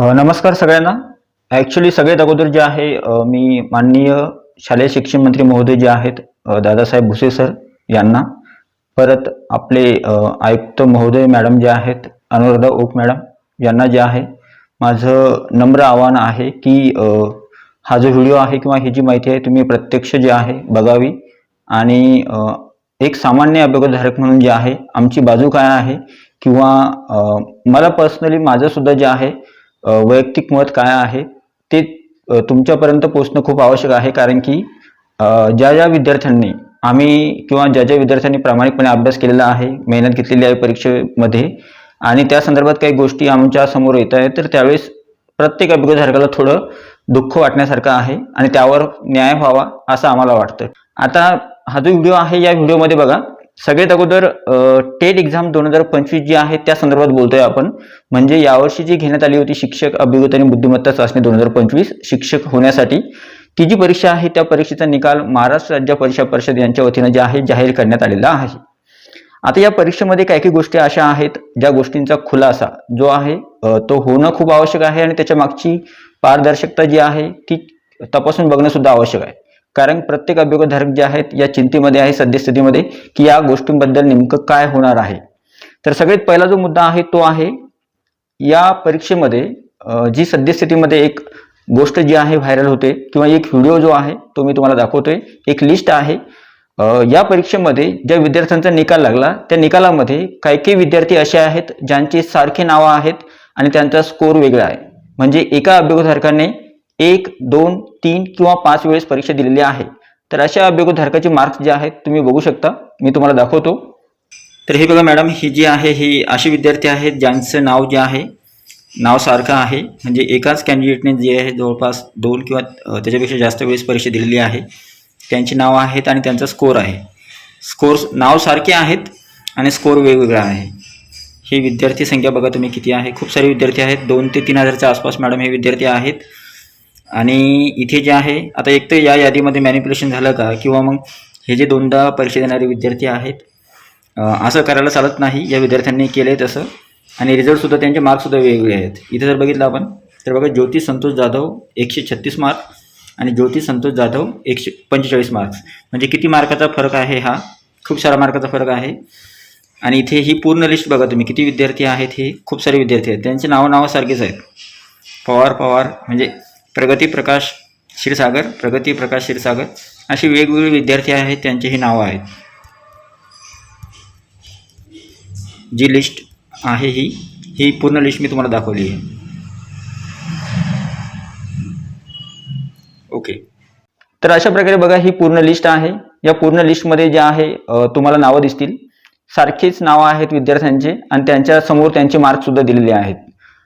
नमस्कार सगळ्यांना. ॲक्च्युली सगळ्यात अगोदर जे आहे मी माननीय शालेय शिक्षण मंत्री महोदय जे आहेत दादासाहेब भुसे सर यांना परत आपले आयुक्त महोदय मॅडम जे आहेत अनुराधा ओक मॅडम यांना जे आहे माझं नम्र आव्हान आहे की हा जो व्हिडिओ आहे किंवा ही जी माहिती आहे तुम्ही प्रत्यक्ष जे आहे बघावी. आणि एक सामान्य अभ्यागतधारक म्हणून जे आहे आमची बाजू काय आहे? किंवा मला पर्सनली माझंसुद्धा जे आहे वैयक्तिक मत काय आहे ते तुमच्यापर्यंत पोचणं खूप आवश्यक आहे. कारण की ज्या ज्या विद्यार्थ्यांनी आम्ही किंवा ज्या ज्या विद्यार्थ्यांनी प्रामाणिकपणे अभ्यास केलेला आहे मेहनत घेतलेली आहे परीक्षेमध्ये आणि त्या संदर्भात काही गोष्टी आमच्यासमोर येत आहेत तर त्यावेळेस प्रत्येक अभिगतधारकाला थोडं दुःख वाटण्यासारखं आहे आणि त्यावर न्याय व्हावा असं आम्हाला वाटतं. आता हा जो व्हिडिओ आहे या व्हिडिओमध्ये बघा सगळ्यात अगोदर टेट एक्झाम दोन हजार पंचवीस जी आहे त्या संदर्भात बोलतोय आपण. म्हणजे यावर्षी जी घेण्यात आली होती शिक्षक अभिगत आणि बुद्धिमत्ता चाचणी दोन हजार पंचवीस शिक्षक होण्यासाठी ती जी परीक्षा आहे त्या परीक्षेचा निकाल महाराष्ट्र राज्य परीक्षा परिषद यांच्या वतीनं जे आहे जाहीर करण्यात आलेला आहे. आता या परीक्षेमध्ये काही काही गोष्टी अशा आहेत ज्या गोष्टींचा खुलासा जो आहे तो होणं खूप आवश्यक आहे आणि त्याच्या मागची पारदर्शकता जी आहे ती तपासून बघणं सुद्धा आवश्यक आहे. कारण प्रत्येक अभियोगधारक जे आहेत या चिंतेमध्ये आहे सद्यस्थितीमध्ये की या गोष्टींबद्दल नेमकं काय होणार आहे. तर सगळ्यात पहिला जो मुद्दा आहे तो आहे या परीक्षेमध्ये जी सद्यस्थितीमध्ये एक गोष्ट जी आहे व्हायरल होते किंवा एक व्हिडिओ जो आहे तो मी तुम्हाला दाखवतोय. एक लिस्ट आहे. या परीक्षेमध्ये ज्या विद्यार्थ्यांचा निकाल लागला त्या निकालामध्ये काही काही विद्यार्थी असे आहेत ज्यांची सारखी नावं आहेत आणि त्यांचा स्कोर वेगळा आहे. म्हणजे एका अभियोगधारकाने एक दोन तीन किंवा पाच वेळेस परीक्षा दिलेली आहे. तर अशा अभ्यागतधारकाचे मार्क्स जे आहेत तुम्ही बघू शकता. मी तुम्हाला दाखवतो. तर हे बघा मॅडम ही जी आहे ही असे विद्यार्थी आहेत ज्यांचं नाव जे आहे नाव सारखं आहे. म्हणजे एकाच कॅन्डिडेटने जे आहे जवळपास दोन किंवा त्याच्यापेक्षा जास्त वेळेस परीक्षा दिलेली आहे. त्यांची नावं आहेत आणि त्यांचा स्कोर आहे. स्कोर नाव सारखे आहेत आणि स्कोर वेगवेगळा आहे. ही विद्यार्थी संख्या बघा तुम्ही किती आहे. खूप सारे विद्यार्थी आहेत. दोन ते तीन हजारच्या आसपास मॅडम हे विद्यार्थी आहेत. आणि इथे जे आहे आता एक तर या यादीमध्ये मॅनिप्युलेशन झालं का? किंवा मग हे जे दोनदा परीक्षा देणारे विद्यार्थी आहेत असं करायला चालत नाही. या विद्यार्थ्यांनी केलं आहे तसं. आणि रिझल्टसुद्धा त्यांचे मार्क्ससुद्धा वेगवेगळे आहेत. इथे जर बघितलं आपण तर बघा ज्योती संतोष जाधव एकशे छत्तीस मार्क आणि ज्योती संतोष जाधव एकशे पंचेचाळीस मार्क्स म्हणजे किती मार्काचा फरक आहे हा? खूप सारा मार्काचा फरक आहे. आणि इथे ही पूर्ण लिस्ट बघा तुम्ही किती विद्यार्थी आहेत हे? खूप सारे विद्यार्थी आहेत. त्यांचे नावं नावं सारखेच आहेत. पवार पवार म्हणजे प्रगती प्रकाश क्षीरसागर प्रगती प्रकाश क्षीरसागर. असे वेगवेगळे विद्यार्थी आहेत त्यांची ही नावं आहेत. जी लिस्ट आहे ही ही पूर्ण लिस्ट मी तुम्हाला दाखवली आहे. ओके तर अशा प्रकारे बघा ही पूर्ण लिस्ट आहे. या पूर्ण लिस्टमध्ये जे आहे तुम्हाला नावं दिसतील. सारखीच नावं आहेत विद्यार्थ्यांचे आणि त्यांच्यासमोर त्यांचे मार्क सुद्धा दिलेले आहेत.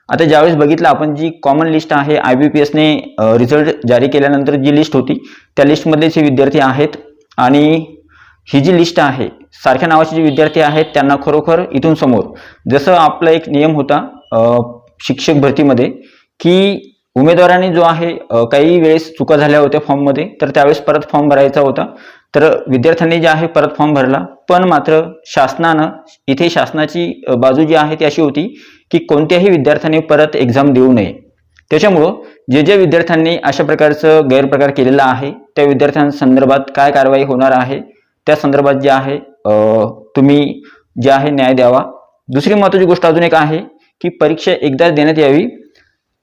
आता ज्यावेळेस बघितलं आपण जी कॉमन लिस्ट आहे आय बी पी एसने रिझल्ट जारी केल्यानंतर जी लिस्ट होती त्या लिस्टमधलेच हे विद्यार्थी आहेत आणि ही जी लिस्ट आहे सारख्या नावाचे जे विद्यार्थी आहेत त्यांना खरोखर इथून समोर जसं आपला एक नियम होता शिक्षक भरतीमध्ये की उमेदवारांनी जो आहे काही वेळेस चुका झाल्या होत्या फॉर्ममध्ये तर त्यावेळेस परत फॉर्म भरायचा होता. तर विद्यार्थ्यांनी जे आहे परत फॉर्म भरला पण मात्र शासनानं इथे शासनाची बाजू जी आहे ती अशी होती की कोणत्याही विद्यार्थ्यांनी परत एक्झाम देऊ नये. त्याच्यामुळं जे जे विद्यार्थ्यांनी अशा प्रकारचं गैरप्रकार केलेला आहे त्या विद्यार्थ्यांसंदर्भात काय कारवाई होणार आहे त्या संदर्भात जे आहे तुम्ही जे आहे न्याय द्यावा. दुसरी महत्त्वाची गोष्ट अजून एक आहे की परीक्षा एकदाच देण्यात यावी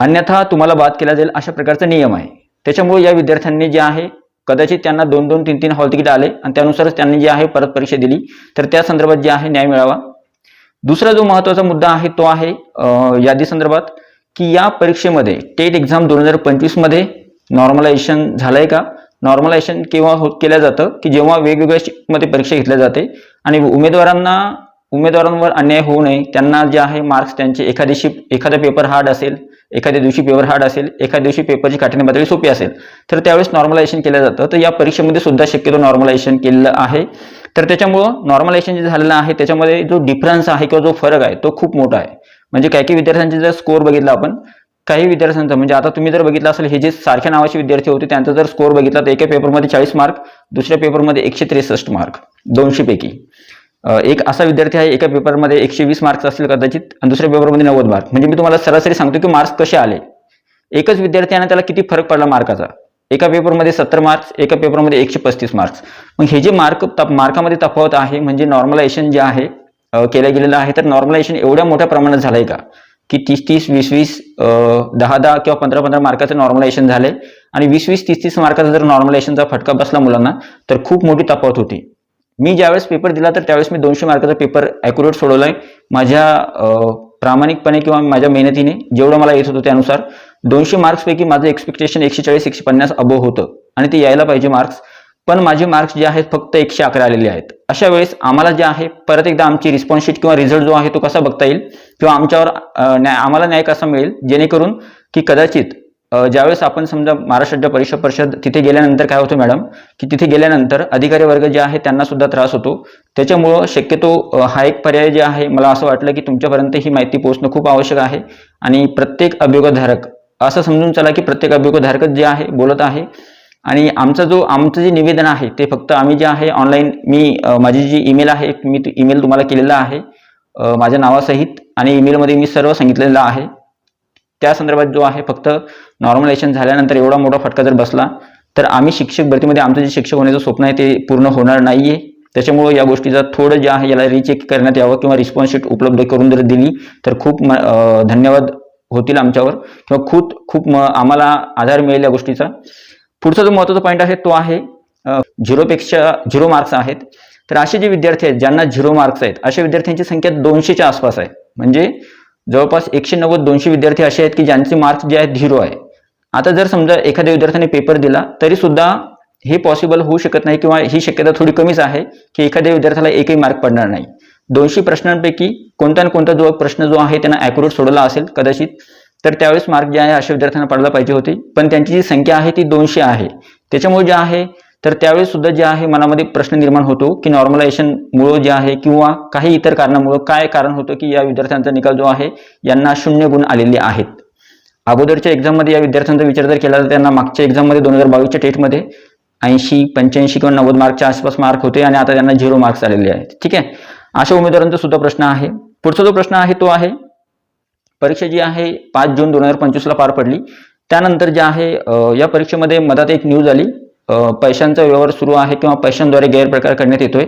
अन्यथा तुम्हाला बाद केला जाईल अशा प्रकारचा नियम आहे. त्याच्यामुळे या विद्यार्थ्यांनी जे आहे कदाचित त्यांना दोन दोन तीन तीन हॉल तिकीट आले आणि त्यानुसारच त्यांनी जे आहे परत परीक्षा दिली तर त्या संदर्भात जे आहे न्याय मिळावा. दुसरा जो महत्त्वाचा मुद्दा आहे तो आहे यादी संदर्भात की या परीक्षेमध्ये टेट एक्झाम दोन हजार पंचवीसमध्ये नॉर्मलायझेशन झालंय का? नॉर्मलायझेशन केव्हा होत केलं जातं? की जेव्हा वेगवेगळ्या शिफ्टमध्ये परीक्षा घेतल्या जाते आणि उमेदवारांना उमेदवारांवर अन्याय होऊ नये त्यांना जे आहे मार्क्स त्यांचे एखादी शिफ्ट एखादा पेपर हार्ड असेल एखाद्या दिवशी पेपर हार्ड असेल एखाद्या दिवशी पेपरची काठीण्य पातळी सोपी असेल तर त्यावेळेस नॉर्मलायझेशन केलं जातं. तर या परीक्षेमध्ये सुद्धा शक्यतो नॉर्मलायझेशन केलेलं आहे. तर त्याच्यामुळं नॉर्मलायझेशन जे झालेलं आहे त्याच्यामध्ये जो डिफरन्स आहे किंवा जो फरक आहे तो खूप मोठा आहे. म्हणजे काही काही विद्यार्थ्यांचे जर स्कोअर बघितला आपण काही विद्यार्थ्यांचा म्हणजे आता तुम्ही जर बघितलं असेल हे जे सारख्या नावाचे विद्यार्थी होते त्यांचा जर स्कोअर बघितला तर एका पेपरमध्ये चाळीस मार्क दुसऱ्या पेपरमध्ये एकशे त्रेसष्ट मार्क दोनशे पैकी. एक असा विद्यार्थी आहे एका पेपरमध्ये एकशे वीस मार्क्स असतील कदाचित आणि दुसऱ्या पेपरमध्ये नव्वद मार्क म्हणजे मी तुम्हाला सरासरी सांगतो की मार्क्स कसे आले. एकच विद्यार्थी आहे ना त्याला किती फरक पडला मार्काचा एका पेपरमध्ये सत्तर मार्क्स एका पेपरमध्ये एकशे पस्तीस मार्क्स मग हे जे मार्क तप मार्कामध्ये तफावत आहे म्हणजे नॉर्मलायझेशन जे आहे केलं गेलेलं आहे तर नॉर्मलायझेशन एवढ्या मोठ्या प्रमाणात झालं आहे का? की तीस तीस वीस वीस दहा दहा किंवा पंधरा पंधरा मार्काचं नॉर्मलायझेशन झालंय. आणि वीस वीस तीस तीस मार्काचा जर नॉर्मलायझेशनचा फटका बसला मुलांना तर खूप मोठी तफावत होती. मी ज्यावेळेस पेपर दिला तर त्यावेळेस मी दोनशे मार्काचा पेपर ॲक्युरेट सोडवलाय. माझ्या प्रामाणिकपणे किंवा माझ्या मेहनतीने जेवढं मला येत होतं त्यानुसार दोनशे मार्क्सपैकी माझं एक्सपेक्टेशन एकशे चाळीस एकशे पन्नास अबो होतं. आणि ते यायला पाहिजे मार्क्स. पण माझे मार्क्स जे आहेत फक्त एकशे अकरा आलेले आहेत. अशा वेळेस आम्हाला जे आहे परत एकदा आमची रिस्पॉन्स शीट किंवा रिझल्ट जो आहे तो कसा बघता येईल? किंवा आमच्यावर न्याय आम्हाला न्याय कसा मिळेल? जेणेकरून की कदाचित ज्यावेळेस आपण समजा महाराष्ट्र राज्य परीक्षा परिषद तिथे गेल्यानंतर काय होतं मॅडम की तिथे गेल्यानंतर अधिकारी वर्ग जे आहे त्यांना सुद्धा त्रास होतो. त्याच्यामुळं शक्यतो हा एक पर्याय जे आहे मला असं वाटलं की तुमच्यापर्यंत ही माहिती पोहोचणं खूप आवश्यक आहे. आणि प्रत्येक अभियोगधारक असं समजून चला की प्रत्येक अभियोगधारकच जे आहे बोलत आहे. आणि आमचा जो आमचं जे निवेदन आहे ते फक्त आम्ही जे आहे ऑनलाईन मी माझी जी ईमेल आहे मी ईमेल तुम्हाला केलेला आहे. माझ्या नावासहित आणि ईमेलमध्ये मी सर्व सांगितलेलं आहे. त्या संदर्भात जो आहे फक्त नॉर्मलायझेशन झाल्यानंतर एवढा मोठा फटका जर बसला तर आम्ही शिक्षक भरतीमध्ये आमचं जे शिक्षक होण्याचं स्वप्न आहे ते पूर्ण होणार नाहीये. त्याच्यामुळं या गोष्टीचा थोडं जे आहे याला रिचेक करण्यात यावं किंवा रिस्पॉन्स शीट उपलब्ध करून जर दिली तर खूप धन्यवाद होतील आमच्यावर. किंवा खूप खूप आम्हाला आधार मिळेल या गोष्टीचा. पुढचा जो महत्त्वाचा पॉईंट आहे तो आहे झिरोपेक्षा झिरो मार्क्स आहेत. तर असे जे विद्यार्थी आहेत ज्यांना झिरो मार्क्स आहेत अशा विद्यार्थ्यांची संख्या दोनशेच्या आसपास आहे. म्हणजे जवळपास एकशे नव्वद दोनशे विद्यार्थी असे आहेत की ज्यांचे मार्क्स जे आहेत झिरो आहे. आता जर समजा एखाद्या विद्यार्थ्याने पेपर दिला तरी सुद्धा हे पॉसिबल होऊ शकत नाही किंवा ही शक्यता थोडी कमीच आहे की एखाद्या विद्यार्थ्याला एकही मार्क पडणार नाही. दोनशे प्रश्नांपैकी कोणता ना कोणता जो प्रश्न जो आहे त्यांना अॅक्युरेट सोडवला असेल कदाचित तर त्यावेळेस मार्क जे आहे अशा विद्यार्थ्यांना पडला पाहिजे होते. पण त्यांची जी संख्या आहे ती दोनशे आहे. त्याच्यामुळे जे आहे तर त्यावेळेस सुद्धा जे आहे मनामध्ये प्रश्न निर्माण होतो की नॉर्मलायझेशन मुळे जे आहे किंवा काही इतर कारणामुळं काय कारण होतं की या विद्यार्थ्यांचा निकाल जो आहे यांना शून्य गुण आलेले आहेत? अगोदरच्या एक्झाममध्ये या विद्यार्थ्यांचा विचार जर केला तर त्यांना मागच्या एक्झाममध्ये दोन हजार बावीसच्या टेटमध्ये ऐंशी पंच्याऐंशी किंवा नव्वद मार्कच्या आसपास मार्क होते आणि आता त्यांना झिरो मार्क्स आलेले आहेत. ठीक आहे? अशा उमेदवारांचा सुद्धा प्रश्न आहे. पुढचा जो प्रश्न आहे तो आहे परीक्षा जी आहे पाच जून दोन हजार पंचवीसला पार पडली. त्यानंतर जे आहे या परीक्षेमध्ये मधात एक न्यूज आली. पैशांचा व्यवहार सुरू आहे किंवा पैशांद्वारे गैरप्रकार करण्यात येतोय.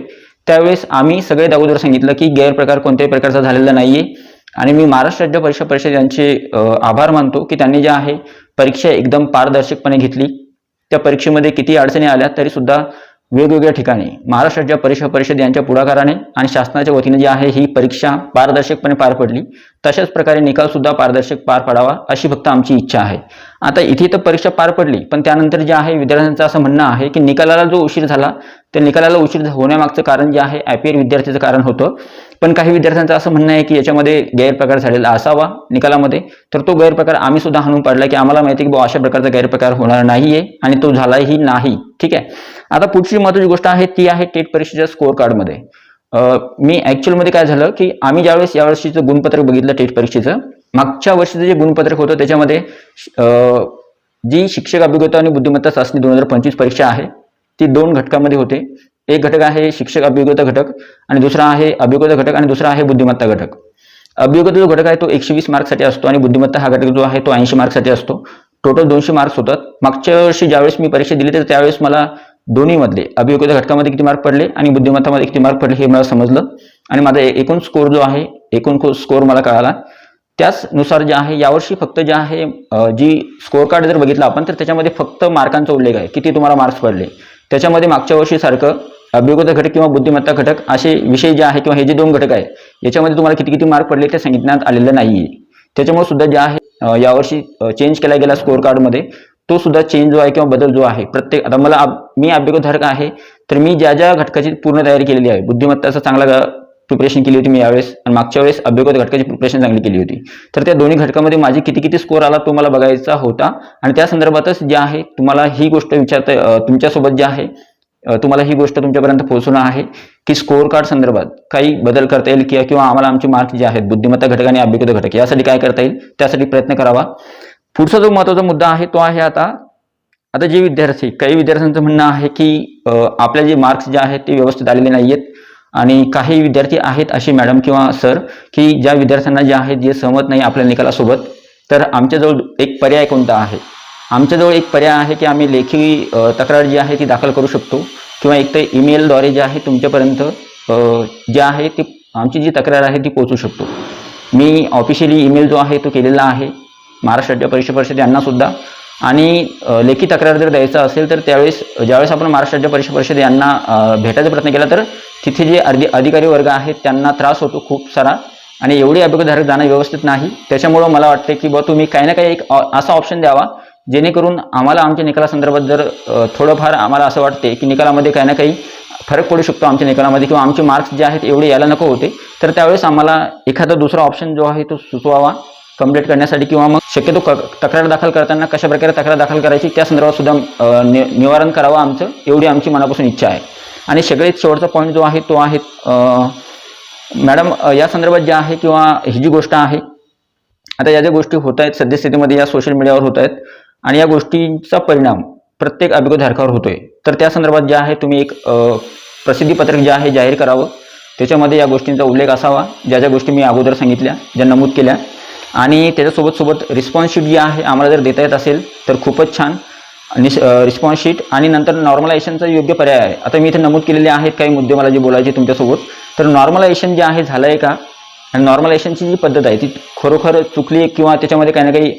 त्यावेळेस आम्ही सगळ्यात अगोदर सांगितलं की गैरप्रकार कोणत्याही प्रकारचा झालेला नाहीये. आणि मी महाराष्ट्र राज्य परीक्षा परिषद यांचे आभार मानतो की त्यांनी जे आहे परीक्षा एकदम पारदर्शकपणे घेतली. त्या परीक्षेमध्ये किती अडचणी आल्या तरी सुद्धा वेगवेगळ्या ठिकाणी. महाराष्ट्र राज्य परीक्षा परिषद यांच्या पुढाकाराने आणि शासनाच्या वतीने जी आहे ही परीक्षा पारदर्शकपणे पार पडली. तशाच प्रकारे निकाल सुद्धा पारदर्शक पार पडावा अशी फक्त आमची इच्छा आहे. आता इथे तर परीक्षा पार पडली पण त्यानंतर जे आहे विद्यार्थ्यांचं असं म्हणणं आहे की निकालाला जो उशीर झाला त्या निकालाला उशीर होण्यामागचं कारण जे आहे ॲपियर विद्यार्थ्याचं कारण होतं. पण काही विद्यार्थ्यांचं असं म्हणणं आहे की याच्यामध्ये गैरप्रकार झालेला असावा निकालामध्ये. तर तो गैरप्रकार आम्ही सुद्धा हाणून पाडला की आम्हाला माहिती आहे की बुवा अशा प्रकारचा गैरप्रकार होणार नाहीये आणि तो झालाही नाही. ठीक आहे? आता पुढची महत्वाची गोष्ट आहे ती आहे टेट परीक्षेच्या स्कोअर कार्डमध्ये मी ॲक्च्युअलमध्ये काय झालं की आम्ही ज्यावेळेस यावर्षीचं गुणपत्रक बघितलं टेट परीक्षेचं मागच्या वर्षीचं जे गुणपत्रक होतं त्याच्यामध्ये जी शिक्षक अभिज्ञता आणि बुद्धिमत्ता चाचणी दोन हजार पंचवीस परीक्षा आहे ती दोन घटकामध्ये होते. एक घटक आहे शिक्षक अभियोग्यता घटक आणि दुसरा आहे अभियोग्यता घटक आणि दुसरा आहे बुद्धिमत्ता घटक. अभियोग्यता जो घटक आहे तो एकशे वीस मार्क्ससाठी असतो आणि बुद्धिमत्ता हा घटक जो आहे तो ऐंशी मार्क्ससाठी असतो. टोटल दोनशे मार्क्स होतात. मागच्या वर्षी ज्यावेळेस मी परीक्षा दिली तर त्यावेळेस मला दोन्ही मधले अभियोग्यता घटकामध्ये किती मार्क पडले आणि बुद्धिमत्तामध्ये किती मार्क पडले हे मला समजलं. आणि माझा एकूण स्कोर जो आहे एकूण स्कोर मला कळाला. त्याचनुसार जे आहे यावर्षी फक्त जे आहे जी स्कोअर कार्ड जर बघितलं आपण तर त्याच्यामध्ये फक्त मार्कांचा उल्लेख आहे. किती तुम्हाला मार्क्स पडले. त्याच्यामध्ये मागच्या वर्षीसारखं अभियोग्यता घटक किंवा बुद्धिमत्ता घटक असे विषय जे आहे किंवा हे जे दोन घटक आहे याच्यामध्ये तुम्हाला किती किती मार्क पडले ते सांगितण्यात आलेलं नाहीये. त्याच्यामुळे सुद्धा जे आहे यावर्षी चेंज केला गेला स्कोअर कार्डमध्ये तो सुद्धा चेंज जो आहे किंवा बदल जो आहे प्रत्येक आता मला मी अभियोगधारक आहे तर मी ज्या ज्या घटकाची पूर्ण तयारी केलेली आहे बुद्धिमत्ताचा चांगला प्रिपरेशन केली होती मी यावेळेस आणि मागच्या वेळेस अभियोगत घटकाची प्रिपरेशन चांगली केली होती. तर त्या दोन्ही घटकामध्ये माझी किती किती स्कोर आला तो मला बघायचा होता. आणि त्या संदर्भातच जे आहे तुम्हाला ही गोष्ट विचारता तुमच्यासोबत जे आहे तुम्हाला ही गोष्ट तुमच्यापर्यंत पोहोचवणं आहे की स्कोअर कार्ड संदर्भात काही बदल करता येईल किंवा आम्हाला आमचे मार्क जे आहेत बुद्धिमत्ता घटक आणि अभिज्ञता घटक यासाठी काय करता येईल त्यासाठी प्रयत्न करावा. पुढचा जो महत्त्वाचा मुद्दा आहे तो आहे आता आता जे विद्यार्थी काही विद्यार्थ्यांचं म्हणणं आहे की आपल्या आपले जे मार्क्स जे आहेत ते व्यवस्थित आलेले नाही आहेत आणि काही विद्यार्थी आहेत असे मॅडम किंवा सर की ज्या विद्यार्थ्यांना जे आहेत जे सहमत नाही आपल्या निकालासोबत तर आमच्याजवळ एक पर्याय कोणता आहे? आमच्याजवळ एक पर्याय आहे की आम्ही लेखी तक्रार जी आहे ती दाखल करू शकतो. किंवा एक तर ईमेलद्वारे जे आहे तुमच्यापर्यंत जे आहे ती आमची जी तक्रार आहे ती पोहोचू शकतो. मी ऑफिशियली ईमेल जो आहे तो केलेला आहे. महाराष्ट्र राज्य परीक्षा परिषद यांना सुद्धा. आणि लेखी तक्रार जर द्यायचा असेल तर त्यावेळेस ज्यावेळेस आपण महाराष्ट्र राज्य परीक्षा परिषद यांना भेटायचा प्रयत्न केला तर तिथे जे अधि अधिकारी वर्ग आहेत त्यांना त्रास होतो खूप सारा. आणि एवढी अभिगधारक जाणं व्यवस्थित नाही. त्याच्यामुळं मला वाटते की बा तुम्ही काही ना काही एक असा ऑप्शन द्यावा जेणेकरून आम्हाला आमच्या निकालासंदर्भात जर थोडंफार आम्हाला असं वाटते की निकालामध्ये काही ना काही फरक पडू शकतो आमच्या निकालामध्ये किंवा आमचे मार्क्स जे आहेत एवढे यायला नको होते तर त्यावेळेस आम्हाला एखादा दुसरा ऑप्शन जो आहे तो सुचवावा. कंप्लीट करण्यासाठी किंवा मग शक्यतो क तक्रार दाखल करताना कशा प्रकारे तक्रार दाखल करायची त्या संदर्भात सुद्धा नि निवारण करावं आमचं एवढी आमची मनापासून इच्छा आहे. आणि सगळ्यात शेवटचा पॉईंट जो आहे तो आहे मॅडम या संदर्भात जे आहे किंवा ही जी गोष्ट आहे आता या ज्या गोष्टी होत आहेत सद्यस्थितीमध्ये या सोशल मीडियावर होत आहेत आणि या गोष्टींचा परिणाम प्रत्येक अभिगोधारकावर होतोय. तर त्या संदर्भात जे आहे तुम्ही एक प्रसिद्धीपत्रक जे आहे जाहीर करावं. त्याच्यामध्ये या गोष्टींचा उल्लेख असावा. ज्या ज्या गोष्टी मी अगोदर सांगितल्या ज्या नमूद केल्या आणि त्याच्यासोबत सोबत रिस्पॉन्स शीट जी आहे आम्हाला जर देता येत असेल तर खूपच छान. निस रिस्पॉन्स शीट आणि नंतर नॉर्मलायझेशनचा योग्य पर्याय आहे. आता मी इथे नमूद केलेले आहेत काही मुद्दे मला जे बोलायचे तुमच्यासोबत. तर नॉर्मलायझेशन जे आहे झालं आहे का? आणि नॉर्मलायझेशनची जी पद्धत आहे ती खरोखर चुकली आहे किंवा त्याच्यामध्ये काही ना काही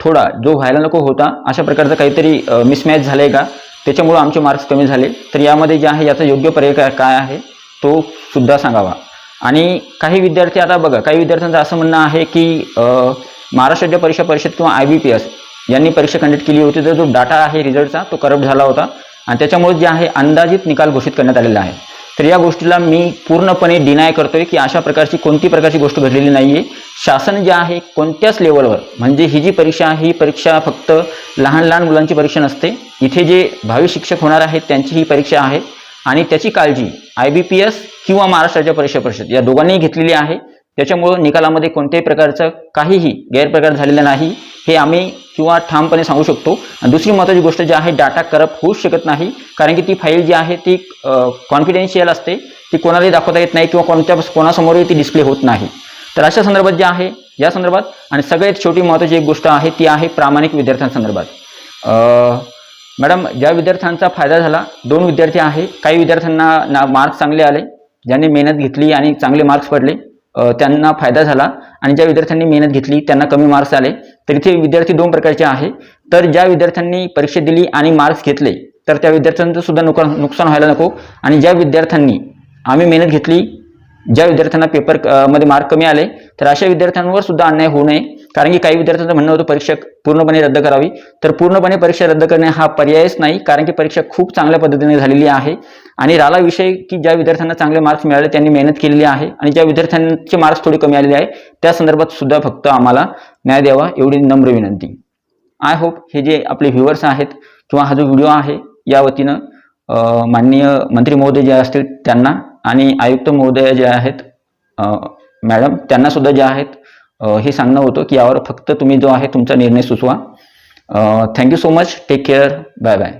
थोडा जो व्हायला नको होता अशा प्रकारचा काहीतरी मिसमॅच झालं आहे का? त्याच्यामुळं आमचे मार्क्स कमी झाले. तर यामध्ये जे आहे याचा योग्य पर्याय काय काय आहे तो सुद्धा सांगावा. आणि काही विद्यार्थी आता बघा काही विद्यार्थ्यांचं असं म्हणणं आहे की महाराष्ट्र राज्य परीक्षा परिषद किंवा आय बी पी एस यांनी परीक्षा कंडक्ट केली होती. तर जो डाटा आहे रिझल्टचा तो करप्ट झाला होता. आणि त्याच्यामुळे जे आहे अंदाजित निकाल घोषित करण्यात आलेला आहे. तर या गोष्टीला मी पूर्णपणे डिनाय करतोय की अशा प्रकारची कोणती प्रकारची गोष्ट घडलेली नाही आहे शासन जे आहे कोणत्याच लेवलवर म्हणजे ही जी परीक्षा आहे ही परीक्षा फक्त लहान लहान मुलांची परीक्षा नसते. इथे जे भावी शिक्षक होणार आहेत त्यांची ही परीक्षा आहे. आणि त्याची काळजी आय बी पी एस किंवा महाराष्ट्र राज्य परीक्षा परिषद या दोघांनीही घेतलेली आहे. त्याच्यामुळं निकालामध्ये कोणत्याही प्रकारचं काहीही गैरप्रकार झालेला नाही. हे आम्ही किंवा ठामपणे सांगू शकतो. आणि दुसरी महत्त्वाची गोष्ट जी आहे डाटा करप्ट होऊच शकत नाही. कारण की ती फाईल जी आहे ती कॉन्फिडेन्शियल असते. ती कोणालाही दाखवता येत नाही किंवा कोणत्या कोणासमोरही ती डिस्प्ले होत नाही. तर अशा संदर्भात जे आहे या संदर्भात आणि सगळ्यात छोटी महत्त्वाची एक गोष्ट आहे ती आहे प्रामाणिक विद्यार्थ्यांसंदर्भात मॅडम ज्या विद्यार्थ्यांचा फायदा झाला दोन विद्यार्थी आहे. काही विद्यार्थ्यांना ना मार्क चांगले आले. ज्यांनी मेहनत घेतली आणि चांगले मार्क्स पडले त्यांना फायदा झाला आणि ज्या विद्यार्थ्यांनी मेहनत घेतली त्यांना कमी मार्क्स आले. तर इथे विद्यार्थी दोन प्रकारचे आहे. तर ज्या विद्यार्थ्यांनी परीक्षा दिली आणि मार्क्स घेतले तर त्या विद्यार्थ्यांचं सुद्धा नुकसान नुकसान व्हायला नको. आणि ज्या विद्यार्थ्यांनी आम्ही मेहनत घेतली ज्या विद्यार्थ्यांना पेपरमध्ये मार्क कमी आले तर अशा विद्यार्थ्यांवर सुद्धा अन्याय होऊ नये. कारण की काही विद्यार्थ्यांचं म्हणणं होतं परीक्षा पूर्णपणे रद्द करावी. तर पूर्णपणे परीक्षा रद्द करणे हा पर्यायच नाही कारण की परीक्षा खूप चांगल्या पद्धतीने झालेली आहे. आणि राहिला विषय की ज्या विद्यार्थ्यांना चांगले मार्क्स मिळाले त्यांनी मेहनत केलेली आहे. आणि ज्या विद्यार्थ्यांचे मार्क्स थोडे कमी आलेले आहे त्या संदर्भात सुद्धा फक्त आम्हाला न्याय द्यावा एवढी नम्र विनंती. आय होप हे जे आपले व्ह्युअर्स आहेत किंवा हा जो व्हिडिओ आहे या वतीनं माननीय मंत्री महोदय जे असतील त्यांना आणि आयुक्त महोदय जे आहेत मॅडम त्यांना सुद्धा जे आहेत हे सांगणं होतं की यावर फक्त तुम्ही जो आहे तुमचा निर्णय सुचवा. Thank you so much take care bye bye